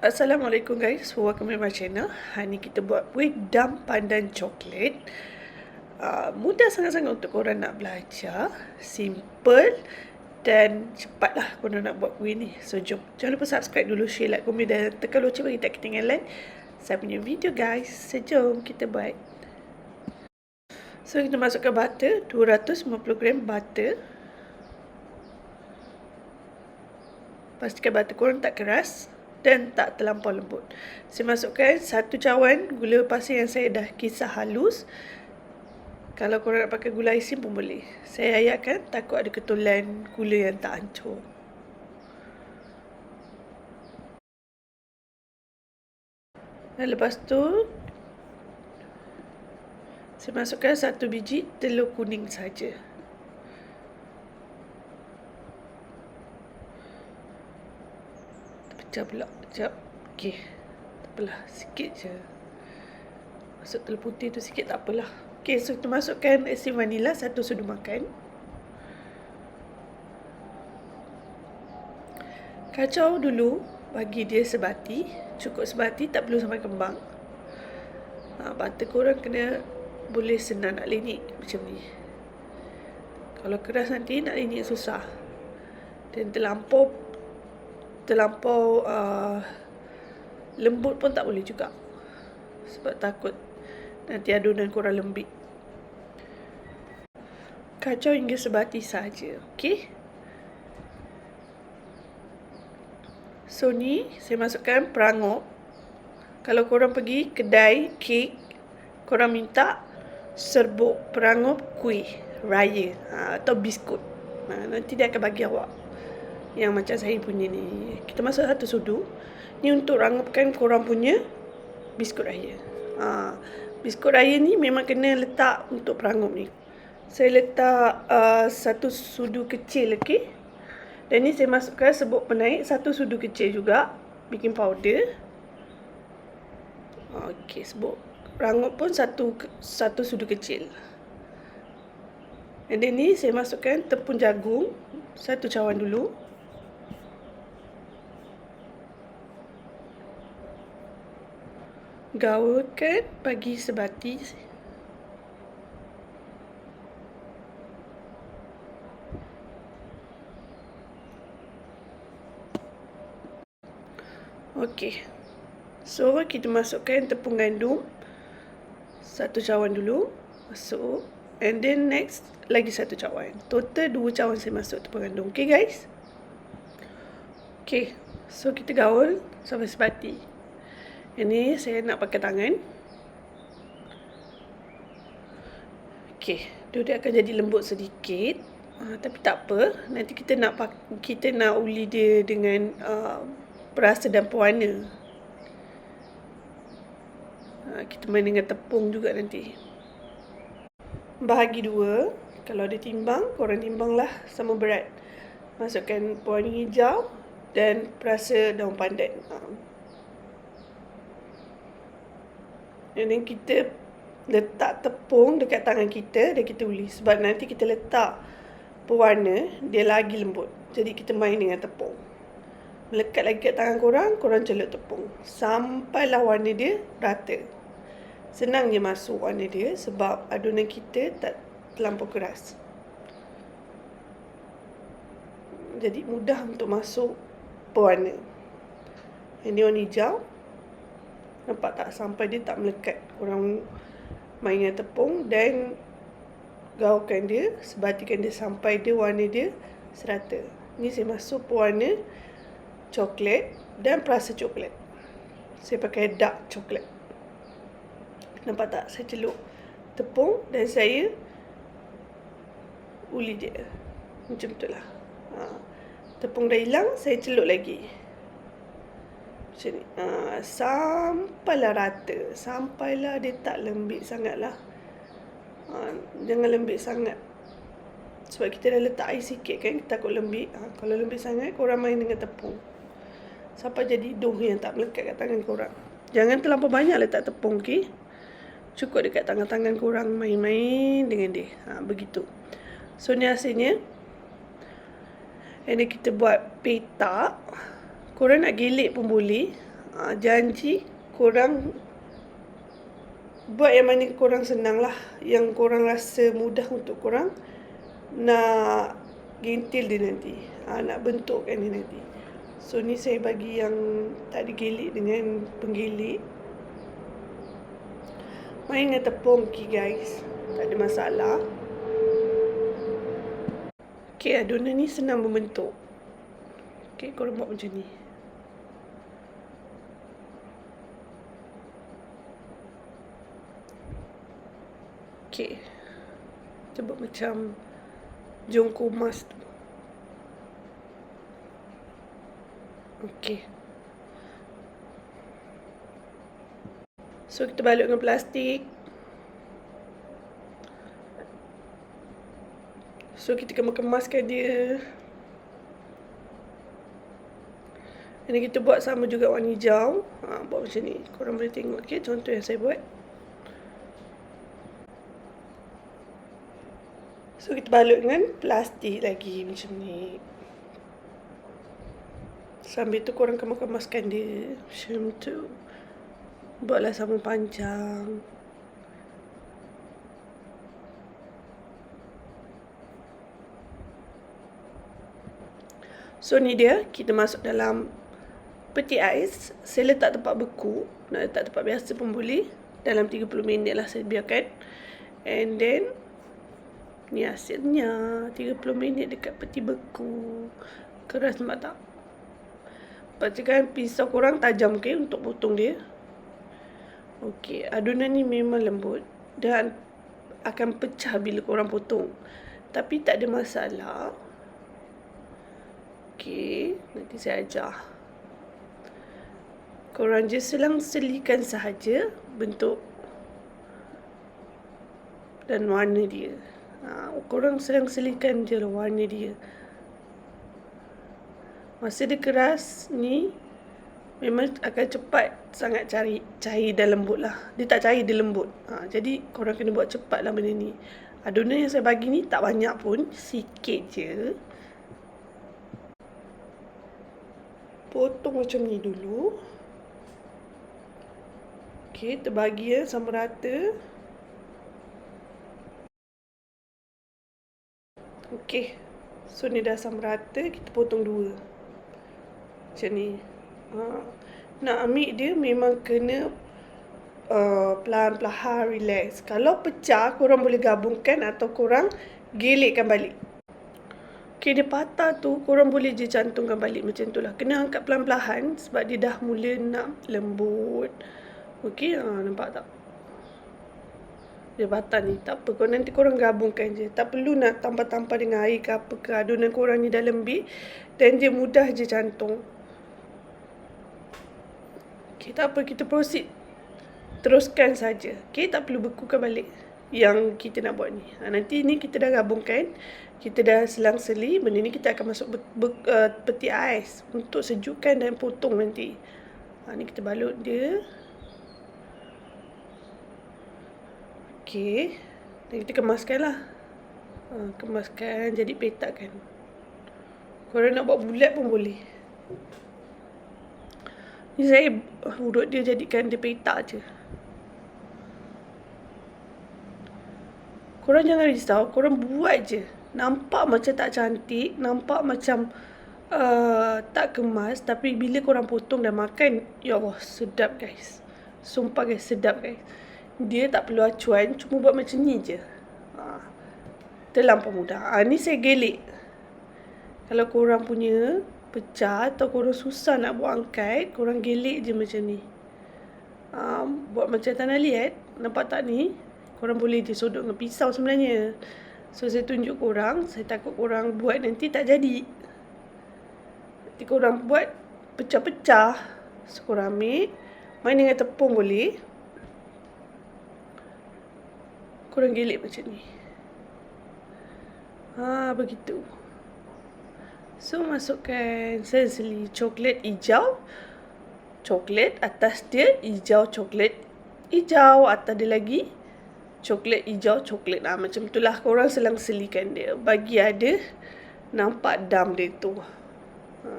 Assalamualaikum guys, welcome to my channel. Hari ni kita buat kuih dam pandan coklat. Uh, mudah sangat-sangat untuk korang nak belajar. Simple dan cepatlah korang nak buat kuih ni. So jom. Jangan lupa subscribe dulu, share, like, komen dan tekan loceng bagi tak ketinggalan saya punya video guys. So jom kita buat. So kita masukkan butter, 250 gram butter. Pastikan butter korang tak keras dan tak terlampau lembut. Saya masukkan satu cawan gula pasir yang saya dah kisah halus. Kalau korang nak pakai gula asin pun boleh. Saya ayatkan takut ada ketulan gula yang tak hancur. Dan lepas tu saya masukkan satu biji telur kuning saja. Pecah pula. Sekejap. Okey. Tak apalah. Sikit je. Masuk telur putih tu sikit tak apalah. Okey. So kita masukkan asin vanila satu sudu makan. Kacau dulu. Bagi dia sebati. Cukup sebati. Tak perlu sampai kembang. Ha, butter korang kena boleh senang nak linik macam ni. Kalau keras nanti nak linik susah. Dan terlampau terlampau uh, lembut pun tak boleh juga. Sebab takut nanti adunan kurang lembik. Kacau hingga sebati saja, okey? So ni saya masukkan perangup. Kalau korang pergi kedai kek, korang minta serbuk perangup kuih raya ha, atau biskut. Ha, nanti dia akan bagi awak yang macam saya punya ni. Kita masuk satu sudu. Ni untuk rangapkan korang punya biskut raya. Ha, biskut raya ni memang kena letak untuk perangup ni. Saya letak uh, satu sudu kecil okey. Dan ni saya masukkan sebut penaik satu sudu kecil juga baking powder. Okey, sebut rangup pun satu satu sudu kecil. Dan ni saya masukkan tepung jagung satu cawan dulu. Gaulkan bagi sebati Okey. So kita masukkan tepung gandum satu cawan dulu masuk and then next lagi satu cawan. Total dua cawan saya masuk tepung gandum. Okey guys. Okey. So kita gaul sampai sebati. Ini saya nak pakai tangan. Okey, dia akan jadi lembut sedikit. Uh, tapi tak apa, nanti kita nak kita nak uli dia dengan uh, perasa dan pewarna. Uh, kita main dengan tepung juga nanti. Bahagi dua, kalau ada timbang, korang timbanglah sama berat. Masukkan pewarna hijau dan perasa daun pandan. Uh, And then kita letak tepung dekat tangan kita dan kita uli. Sebab nanti kita letak pewarna, dia lagi lembut. Jadi kita main dengan tepung. Melekat lagi kat tangan korang, korang celup tepung. Sampailah warna dia rata. Senang je masuk warna dia sebab adunan kita tak terlampau keras. Jadi mudah untuk masuk pewarna. Ini warna hijau. Nampak tak? Sampai dia tak melekat Korang mainkan tepung. Dan Gaulkan dia. Sebatikan dia sampai dia warna dia Serata. Ni saya masuk pewarna Coklat Dan perasa coklat. Saya pakai dark coklat. Nampak tak? Saya celup Tepung dan saya Uli dia. Macam tu lah. Ha. Tepung dah hilang Saya celup lagi macam ni. Ha, sampailah rata. Sampailah dia tak lembik sangat lah. Ha, jangan lembik sangat. Sebab kita dah letak air sikit kan. Kita takut lembik. Ha, kalau lembik sangat, korang main dengan tepung. Sampai jadi doh yang tak melekat kat tangan korang. Jangan terlalu banyak letak tepung, okey? Cukup dekat tangan-tangan korang main-main dengan dia. Ha, begitu. So, ni hasilnya. Ini kita buat petak. Korang nak gelik pun boleh. Ha, janji korang buat yang mana korang senang lah. Yang korang rasa mudah untuk korang nak gentil dia nanti. Ha, nak bentukkan dia nanti. So ni saya bagi yang tak digelik dengan penggelik. Main dengan tepung okay guys. Tak ada masalah. Okay adunan ni senang membentuk. Okay korang buat macam ni. Okay. Kita buat macam jongko emas tu. Okay. So kita balik dengan plastik. So kita kemas-kemaskan dia. Ini kita buat sama juga warna hijau. Ha, buat macam ni. Korang boleh tengok okay, contoh yang saya buat. So kita balut dengan plastik lagi macam ni. Sambil tu korang kemas-kemaskan dia macam tu. Buatlah sama panjang. So ni dia, kita masuk dalam peti ais. Saya letak tempat beku. Nak letak tempat biasa pun boleh. Dalam 30 minit lah saya biarkan. And then, ni hasilnya. 30 minit dekat peti beku. Keras nampak tak? Pastikan pisau korang tajam ke untuk potong dia. Okey, adunan ni memang lembut dan akan pecah bila korang potong. Tapi tak ada masalah. Okey, nanti saya ajar. Korang je selang selikan sahaja bentuk dan warna dia. Ha, korang selang selikan je lah warna dia. Masa dia keras ni, memang akan cepat sangat cari cair dan lembut lah. Dia tak cair, dia lembut. Ha, jadi korang kena buat cepat lah benda ni. Adunan yang saya bagi ni tak banyak pun. Sikit je. Potong macam ni dulu. Okay, terbagi ya sama rata. Okay. So ni dah sama rata, kita potong dua. Macam ni. Ha. Nak ambil dia memang kena uh, pelan-pelan relax. Kalau pecah, korang boleh gabungkan atau korang gelikkan balik. Okay, dia patah tu, korang boleh je cantungkan balik macam tu lah. Kena angkat pelan-pelan sebab dia dah mula nak lembut. Okay, ha, nampak tak? Dia patah ni. Tak apa, korang nanti korang gabungkan je. Tak perlu nak tambah-tambah dengan air ke apa ke. Adunan korang ni dah lembik. Dan dia mudah je cantung. Okay, tak apa kita proceed. Teruskan saja. Okay, tak perlu bekukan balik yang kita nak buat ni. Ha, nanti ni kita dah gabungkan. Kita dah selang seli. Benda ni kita akan masuk be, be, uh, peti ais untuk sejukkan dan potong nanti. Ha, ni kita balut dia. Dan kita kemaskan lah. Ha, kemaskan jadi petak kan. Kalau nak buat bulat pun boleh. Ni saya urut dia jadikan dia petak je. Korang jangan risau, korang buat je. Nampak macam tak cantik, nampak macam uh, tak kemas. Tapi bila korang potong dan makan, ya Allah, sedap guys. Sumpah guys, sedap guys. Dia tak perlu acuan, cuma buat macam ni je. Ha. Terlampau mudah. Ha, ni saya gelik. Kalau korang punya pecah atau korang susah nak buat angkat, korang gelik je macam ni. Ha, buat macam tanah liat, nampak tak ni? Korang boleh je sodok dengan pisau sebenarnya. So, saya tunjuk korang, saya takut korang buat nanti tak jadi. Nanti korang buat pecah-pecah. So, korang ambil, main dengan tepung boleh. Korang gelik macam ni. Ha, begitu. So masukkan seseli coklat hijau. Coklat atas dia hijau coklat hijau atas dia lagi coklat hijau coklat ah macam itulah korang selang selikan dia bagi ada nampak dam dia tu. Ha.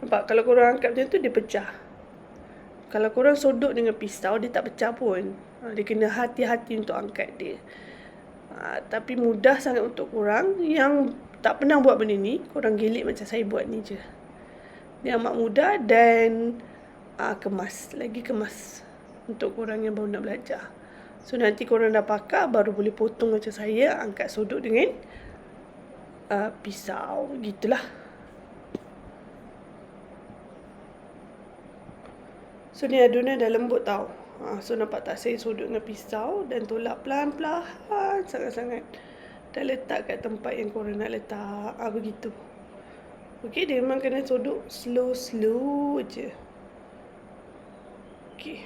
Nampak kalau korang angkat macam tu dia pecah. Kalau korang sodok dengan pisau dia tak pecah pun. Ha, dia kena hati-hati untuk angkat dia. Ha, tapi mudah sangat untuk korang yang tak pernah buat benda ni, korang gilik macam saya buat ni je. Dia amat mudah dan uh, kemas, lagi kemas untuk korang yang baru nak belajar. So nanti korang dah pakar baru boleh potong macam saya, angkat sodok dengan uh, pisau. Gitulah. So ni adunan dah lembut tau. Ha, so nampak tak saya sodok dengan pisau dan tolak pelan-pelan sangat-sangat. Dah letak kat tempat yang korang nak letak. Ah begitu. Okey, dia memang kena sodok slow-slow je. Okey.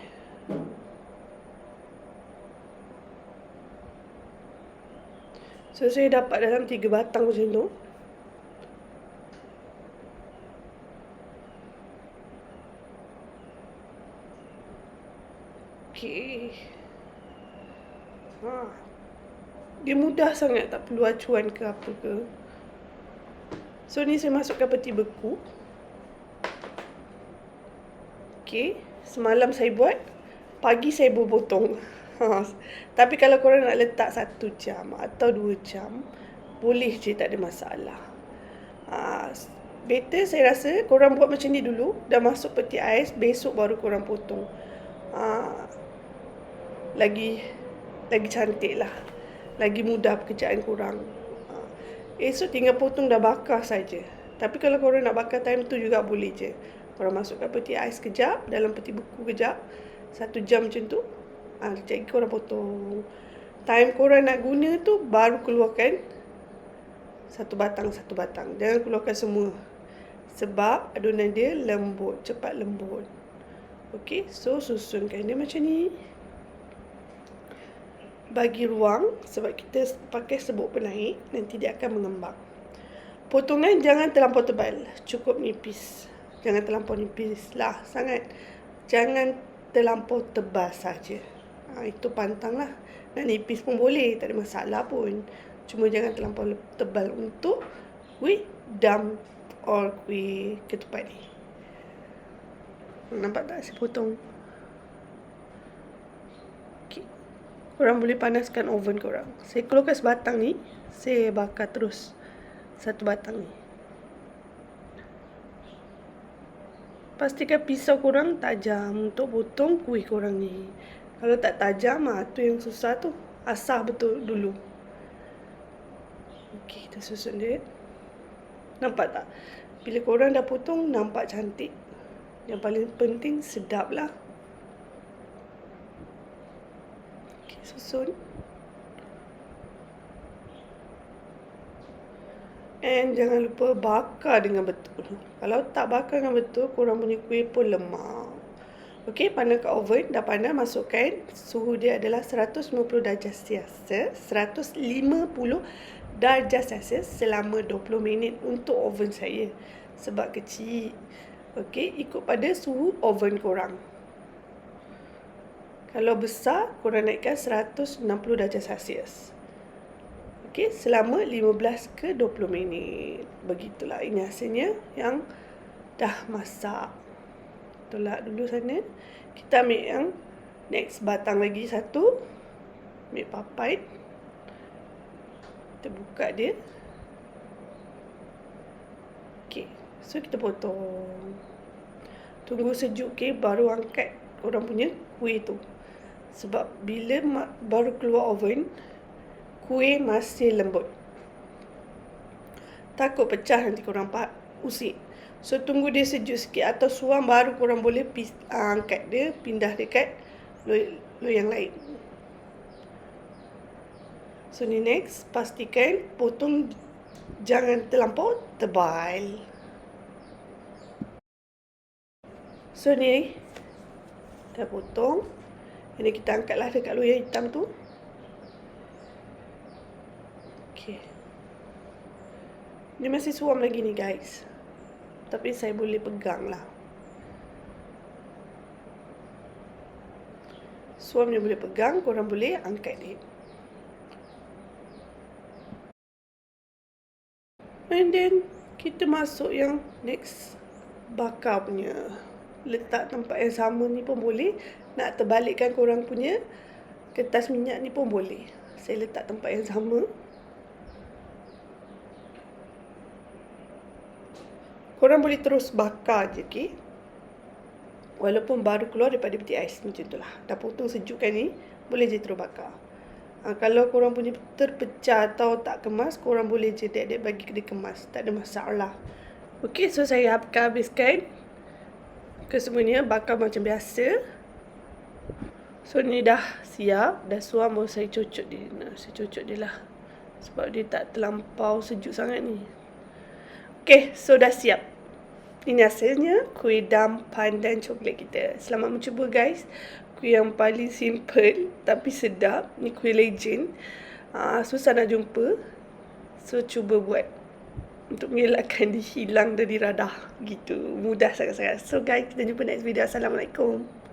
So saya dapat dalam tiga batang macam tu. Okey. Ha dia mudah sangat tak perlu acuan ke apa ke so ni saya masukkan peti beku Okay, semalam saya buat pagi saya potong ha. tapi kalau korang nak letak satu jam atau dua jam boleh je tak ada masalah ha. better saya rasa korang buat macam ni dulu dah masuk peti ais besok baru korang potong ha. Lagi lagi cantik lah lagi mudah pekerjaan kurang. Ha. Esok tinggal potong dah bakar saja. Tapi kalau korang nak bakar time tu juga boleh je. Korang masukkan peti ais kejap, dalam peti buku kejap. Satu jam macam tu. Ha, kejap lagi korang potong. Time korang nak guna tu baru keluarkan satu batang satu batang. Jangan keluarkan semua. Sebab adunan dia lembut, cepat lembut. Okay, so susunkan dia macam ni bagi ruang sebab kita pakai sebut penaik nanti dia akan mengembang. Potongan jangan terlampau tebal, cukup nipis. Jangan terlampau nipis lah sangat. Jangan terlampau tebal saja. Ha, itu pantang lah. Nipis pun boleh, tak ada masalah pun. Cuma jangan terlampau tebal untuk kuih dam or kuih ketupat ni. Nampak tak saya potong? Korang boleh panaskan oven korang. Saya keluarkan sebatang ni. Saya bakar terus satu batang ni. Pastikan pisau korang tajam untuk potong kuih korang ni. Kalau tak tajam, ah tu yang susah tu. Asah betul dulu. Okey, kita susun dia. Nampak tak? Bila korang dah potong, nampak cantik. Yang paling penting, sedap lah. Susun. And jangan lupa bakar dengan betul. Kalau tak bakar dengan betul, korang punya kuih pun lemah. Okey, panaskan oven. Dah panas, masukkan. Suhu dia adalah 150 darjah Celsius. 150 darjah Celsius selama 20 minit untuk oven saya. Sebab kecil. Okey, ikut pada suhu oven korang. Kalau besar, korang naikkan 160 darjah Celsius. Okey, selama 15 ke 20 minit. Begitulah ini hasilnya yang dah masak. Tolak dulu sana. Kita ambil yang next batang lagi satu. Ambil papai. Kita buka dia. Okey, so kita potong. Tunggu sejuk ke baru angkat orang punya kuih tu. Sebab bila baru keluar oven, kuih masih lembut. Takut pecah nanti korang pak usik. So tunggu dia sejuk sikit atau suam baru korang boleh pis, uh, angkat dia, pindah dekat loyang lain. So ni next, pastikan potong jangan terlampau tebal. So ni, dah potong. Ini kita angkatlah dekat loyang hitam tu. Okey. Dia masih suam lagi ni guys. Tapi saya boleh pegang lah. Suam dia boleh pegang, korang boleh angkat dia. And then, kita masuk yang next bakar punya. Letak tempat yang sama ni pun boleh. Nak terbalikkan korang punya kertas minyak ni pun boleh. Saya letak tempat yang sama. Korang boleh terus bakar je, okey? Walaupun baru keluar daripada peti ais macam tu lah. Dah potong sejuk kan ni, boleh je terus bakar. Ha, kalau korang punya terpecah atau tak kemas, korang boleh je dek-dek bagi dia kemas. Tak ada masalah. Okey, so saya akan habiskan kesemuanya bakar macam biasa. So ni dah siap, dah suam baru saya cucuk dia. Nah, saya cucuk dia lah. Sebab dia tak terlampau sejuk sangat ni. Okey, so dah siap. Ini hasilnya kuih dam pandan coklat kita. Selamat mencuba guys. Kuih yang paling simple tapi sedap. Ni kuih legend. Uh, susah nak jumpa. So cuba buat. Untuk mengelakkan dia hilang dari radar. Gitu. Mudah sangat-sangat. So guys, kita jumpa next video. Assalamualaikum.